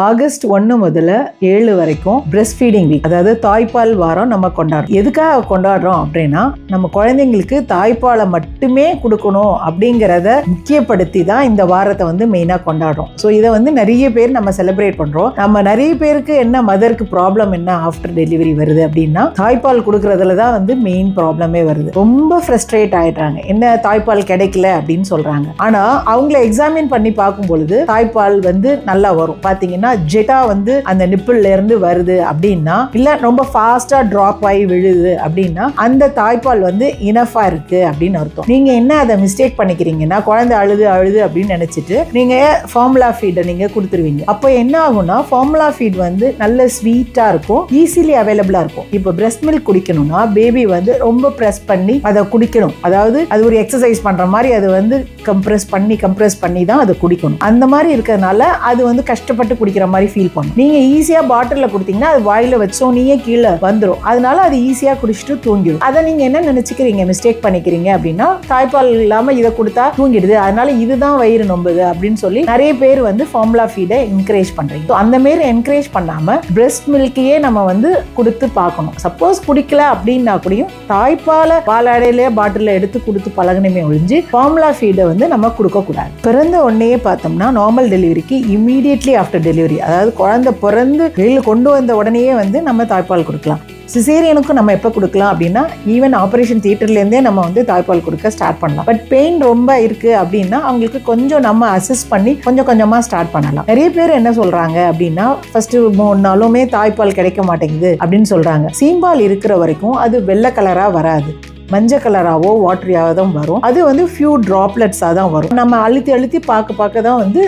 August ஒன்று முதல்ல ஏழு வரைக்கும் பிரஸ்ட் ஃபீடிங் வீக் அதாவது தாய்ப்பால் வாரம் நம்ம கொண்டாடுறோம். எதுக்காக கொண்டாடுறோம் அப்படின்னா நம்ம குழந்தைங்களுக்கு தாய்ப்பாலை மட்டுமே கொடுக்கணும் அப்படிங்கிறத முக்கியப்படுத்தி தான் இந்த வாரத்தை வந்து மெயினாக கொண்டாடுறோம். ஸோ இதை வந்து நிறைய பேர் நம்ம செலிப்ரேட் பண்ணுறோம் நம்ம நிறைய பேருக்கு என்ன மதருக்கு ப்ராப்ளம் என்ன ஆஃப்டர் டெலிவரி வருது அப்படின்னா தாய்ப்பால் கொடுக்கறதுல தான் வந்து மெயின் ப்ராப்ளமே வருது. ரொம்ப ஃப்ரஸ்ட்ரேட் ஆகிடுறாங்க என்ன தாய்ப்பால் கிடைக்கல அப்படின்னு சொல்கிறாங்க ஆனால் அவங்கள எக்ஸாமின் பண்ணி பார்க்கும் பொழுது தாய்ப்பால் வந்து நல்லா வரும். பார்த்தீங்கன்னா ஜெட்டா வந்து அந்த நிப்பிள்ல இருந்து வருது அப்படின்னா இல்ல ரொம்ப ஃபாஸ்டா டிராப் ஆகி விழுது அப்படின்னா அந்த தாய்ப்பால் வந்து இனஃபா இருக்கு அப்படின்னு அர்த்தம். நீங்க என்ன அதை மிஸ்டேக் பண்ணிக்கிறீங்கன்னா குழந்தை அழுது அழுது அப்படின்னு நினைச்சிட்டு நீங்க ஃபார்முலா ஃபீடை நீங்க கொடுத்துருவீங்க? அப்போ என்ன ஆகும்னா ஃபார்முலா ஃபீட் வந்து நல்ல ஸ்வீட்டா இருக்கும் ஈஸிலி அவைலபிளா இருக்கும். இப்போ பிரஸ்ட் மில்க் குடிக்கணும்னா பேபி வந்து ரொம்ப ப்ரெஸ் பண்ணி அதை குடிக்கணும். அதாவது அது ஒரு எக்ஸசைஸ் பண்ற மாதிரி அது வந்து கம்ப்ரெஸ் பண்ணி கம்ப்ரெஸ் பண்ணி தான் அதை குடிக்கணும். அந்த மாதிரி இருக்கிறதுனால அது வந்து கஷ்டப்பட்டு குடிக்கிற மாதிரி ஃபீல் பண்ணும். நீங்க ஈஸியா பாட்டிலில் கொடுத்தீங்கன்னா அது வாயில வச்சோன்னே கீழே வந்துடும் அதனால அது ஈஸியா குடிச்சிட்டு தூங்கிடும் அதை நீங்க என்ன நினைச்சுக்கிறீங்க? மிஸ்டேக் பண்ணிக்கிறீங்க அப்படின்னா தாய்ப்பால் இல்லாம இதை கொடுத்தா தூங்கிடுது. அதனால இதுதான் வயிறு நொம்புது அப்படின்னு சொல்லி நிறைய பேர் வந்து ஃபார்முலா ஃபீடை என்கரேஜ் பண்றீங்க. ஸோ அந்த மாரி என்கரேஜ் பண்ணாம பிரஸ்ட் மில்கையே நம்ம வந்து கொடுத்து பார்க்கணும். சப்போஸ் குடிக்கல அப்படின்னா கூடயும் தாய்ப்பாலை பாலாடையிலே பாட்டிலில் எடுத்து கொடுத்து பழகினமே ஒழிஞ்சு ஃபார்முலா ஃபீடை வந்து நம்ம கொடுக்கக்கூடாது. பிறந்த உடனேயே பார்த்தோம்னா நார்மல் டெலிவரிக்கு இமீடியட்லி ஆஃப்டர் டெலிவரி அதாவது குழந்தை பிறந்து வெளியில் கொண்டு வந்த உடனேயே வந்து நம்ம தாய்ப்பால் கொடுக்கலாம். சிசேரியனுக்கும் நம்ம எப்போ கொடுக்கலாம் அப்படின்னா ஈவன் ஆப்ரேஷன் தியேட்டர்லேருந்தே நம்ம வந்து தாய்ப்பால் கொடுக்க ஸ்டார்ட் பண்ணலாம். பட் பெயின் ரொம்ப இருக்குது அப்படின்னா அவங்களுக்கு கொஞ்சம் நம்ம அசஸ் பண்ணி கொஞ்சம் கொஞ்சமாக ஸ்டார்ட் பண்ணலாம். நிறைய பேர் என்ன சொல்கிறாங்க அப்படின்னா ஃபஸ்ட்டு மூணு நாளுமே தாய்ப்பால் கிடைக்க மாட்டேங்குது அப்படின்னு சொல்கிறாங்க சீம்பால் இருக்கிற வரைக்கும் அது வெள்ளை கலராக வராது. மஞ்சள் கலராகவோ வாட்டரியாக தான் வரும். அது வந்து ஃபியூ ட்ராப்லெட்ஸாக தான் வரும். நம்ம அழுத்தி அழுத்தி பார்க்க பார்க்க தான் வந்து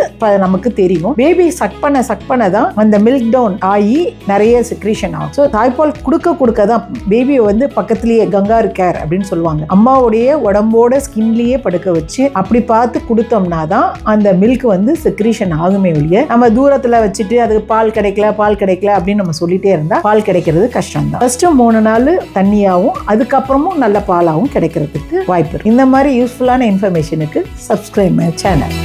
நமக்கு தெரியும். பேபி சக் பண்ண சக் பண்ண தான் அந்த மில்க் டவுன் ஆகி நிறைய செக்ரீஷன் ஆகும். ஸோ தாய்ப்பால் கொடுக்க கொடுக்க தான் பேபியை வந்து பக்கத்துலேயே கங்காரு கேர் அப்படின்னு சொல்லுவாங்க. அம்மாவுடைய உடம்போட ஸ்கின்லேயே படுக்க வச்சு அப்படி பார்த்து கொடுத்தோம்னா தான் அந்த மில்க் வந்து செக்ரேஷன் ஆகுமே ஒழிய நம்ம தூரத்தில் வச்சுட்டு அதுக்கு பால் கிடைக்கல பால் கிடைக்கல அப்படின்னு நம்ம சொல்லிட்டே இருந்தால் பால் கிடைக்கிறது கஷ்டம் தான் ஃபஸ்ட்டு மூணு நாள் தண்ணியாகவும் அதுக்கப்புறமும் நல்ல பாலாகவும் கிடைக்கிறதுக்கு வாய்ப்பு இருக்கு. இந்த மாதிரி யூஸ்ஃபுல்லான இன்ஃபர்மேஷனுக்கு சப்ஸ்கிரைப் சேனல்